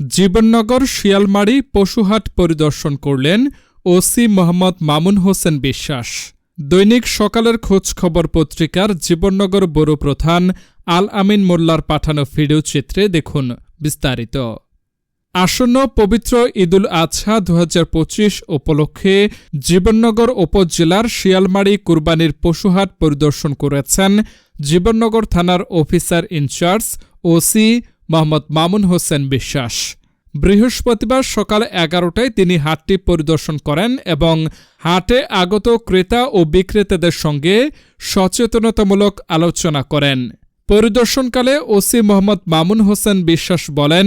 জীবননগর শিয়ালমারি পশুহাট পরিদর্শন করলেন ওসি মোহাম্মদ মামুন হোসেন বিশ্বাস। দৈনিক সকালের খোঁজ খবর পত্রিকার জীবননগর বড় প্রধান আল আমিন মোল্লার পাঠানো ভিডিও চিত্রে দেখুন বিস্তারিত। আসন্ন পবিত্র ঈদুল আজহা দু হাজার পঁচিশ উপলক্ষে জীবননগর উপজেলার শিয়ালমারি কুরবানির পশুহাট পরিদর্শন করেছেন জীবননগর থানার officer in charge OC Mohammad Mamun Hossain Biswas. বৃহস্পতিবার সকাল এগারোটায় তিনি হাটটি পরিদর্শন করেন এবং হাটে আগত ক্রেতা ও বিক্রেতাদের সঙ্গে সচেতনতামূলক আলোচনা করেন। পরিদর্শনকালে ওসি মোহাম্মদ মামুন হোসেন বিশ্বাস বলেন,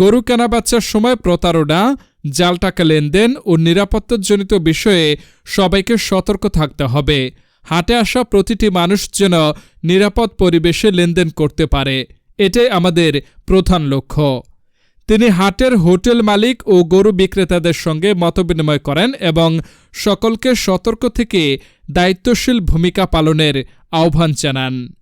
গরু কেনাবেচার সময় প্রতারণা জাল টাকা লেনদেন ও নিরাপত্তাজনিত বিষয়ে সবাইকে সতর্ক থাকতে হবে। হাটে আসা প্রতিটি মানুষ যেন নিরাপদ পরিবেশে লেনদেন করতে পারে। এটাই আমাদের প্রধান লক্ষ্য। তিনি হাটের হোটেল মালিক ও গরু বিক্রেতাদের সঙ্গে মতবিনিময় করেন এবং সকলকে সতর্ক থেকে দায়িত্বশীল ভূমিকা পালনের আহ্বান জানান।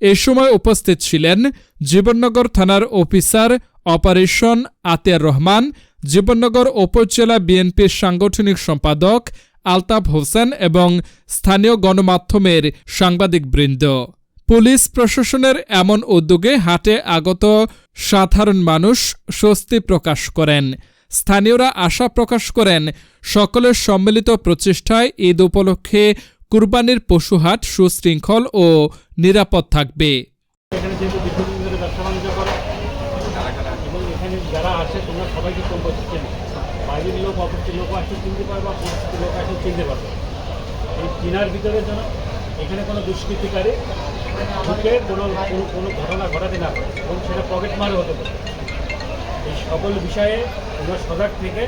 এ সময় উপস্থিত ছিলেন জীবননগর থানার অফিসার অপারেশন আতিয়ার রহমান, জীবননগর উপজেলা বিএনপির সাংগঠনিক সম্পাদক আলতাফ হোসেন এবং স্থানীয় গণমাধ্যমের সাংবাদিকবৃন্দ। পুলিশ প্রশাসনের এমন উদ্যোগে হাটে আগত সাধারণ মানুষ স্বস্তি প্রকাশ করেন। স্থানীয়রা আশা প্রকাশ করেন, সকলের সম্মিলিত প্রচেষ্টায় ঈদ উপলক্ষে কুরবানির পশুহাট সুশৃঙ্খল ও নিরাপদ থাকবে। এখানে এই চিনার ভিতরে যেন এখানে কোনো দুষ্কৃতিকারী ঢুকে কোনো কোনো ঘটনা ঘটাতে না এবং সেটা পকেট মারও হতে পারে। এই সকল বিষয়ে তোমরা সজাগ থেকে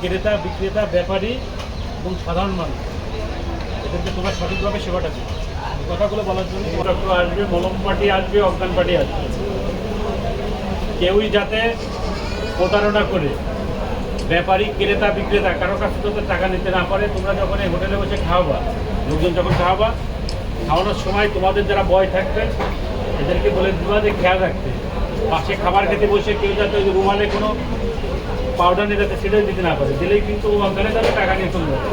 ক্রেতা, বিক্রেতা, ব্যাপারী এবং সাধারণ মানুষ এদেরকে তোমরা সঠিকভাবে সেবাটা দিবে এই কথাগুলো বলার জন্য ডক্টর আসবে, মলম পার্টি আসবে, অজ্ঞান পার্টি আসবে। কেউই যাতে প্রতারণা করে, ব্যাপারী, ক্রেতা, বিক্রেতা, কারও কাছ থেকে টাকা নিতে না পারে, তোমরা যখন এই হোটেলে বসে খাওয়াবা, লোকজন যখন খাওয়াবা খাওয়ানোর সময় তোমাদের যারা বয় থাকবে, এদেরকে বলে দিবা যে খেয়াল রাখতে। পাশে খাবার খেতে বসে কেউ যাতে ওই রুমালে কোনো পাউডার নিয়ে যাতে সেটাই দিতে না পারে, দিলেই কিন্তু অজ্ঞানে যাতে টাকা নিয়ে চলে যাবে।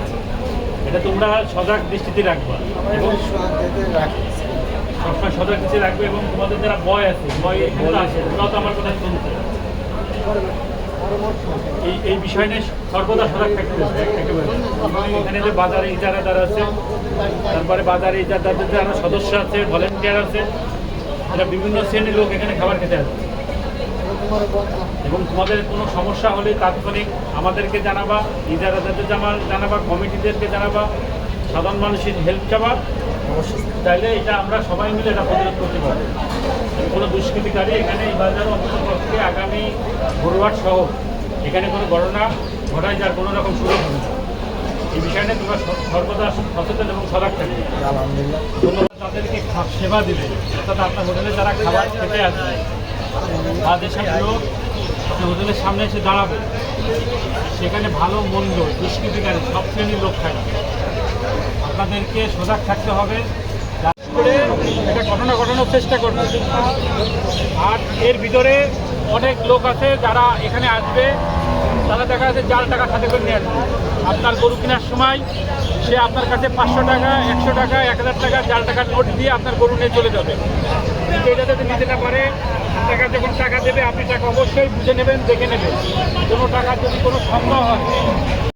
এটা তোমরা সজাগ দৃষ্টিতে রাখবা এবং সবসময় সজাগ দৃষ্টি রাখবে এবং তোমাদের যারা বয় আছে বয় আছে, ওরাও তো আমার কথা শুনছে। এই বিষয় নিয়ে সর্বদা সজাগ এখানে যে বাজারে ইজারাদার আছে, তারপরে বাজারে ইজারাদারদের যারা সদস্য আছে ভলেন্টিয়ার আছে, এরা বিভিন্ন শ্রেণির লোক এখানে খাবার খেতে আসে। এবং তোমাদের কোনো সমস্যা হলে তাৎক্ষণিক আমাদেরকে জানাবা, ইজারাদারদের জানাবা, কমিটিদেরকে জানাবা, সাধারণ মানুষের হেল্প চাবা। তাইলে এটা আমরা সবাই মিলে এটা প্রতিরোধ করতে পারি। কোনো দুষ্কৃতিকারী এখানে এই বাজার অন্তর্পক্ষে আগামী বড়ুয়াট সহ এখানে কোনো ঘটনা ঘটায় যার কোনো রকম সুযোগ হবে না। এই বিষয় নিয়ে তোমরা সর্বদা সচেতন এবং সজাগ থাকবে। ধন্যবাদ তাদেরকে সেবা দেবে। অর্থাৎ আপনার হোটেলে যারা খাবার খেতে আসবে বা যেসব লোক আপনার হোটেলের সামনে এসে দাঁড়াবে। সেখানে ভালো মন্দ দুষ্কৃতিকারী সব শ্রেণির লোক থাকবে আপনাদেরকে সজাগ থাকতে হবে। একটা ঘটনা ঘটানোর চেষ্টা করবে। আর এর ভিতরে অনেক লোক আছে যারা এখানে আসবে। তারা দেখা যাচ্ছে জাল টাকা সাথে করে নিয়ে আসবে। আপনার গরু কেনার সময় সে আপনার কাছে পাঁচশো টাকা, একশো টাকা, এক হাজার টাকা জাল টাকার নোট দিয়ে আপনার গরু নিয়ে চলে যাবে। কিন্তু এটা যাতে নিতে না পারে, টাকা যখন টাকা দেবে, আপনি টাকা অবশ্যই বুঝে নেবেন, দেখে নেবেন। কোনো টাকা যদি কোনো সম্ভব হয়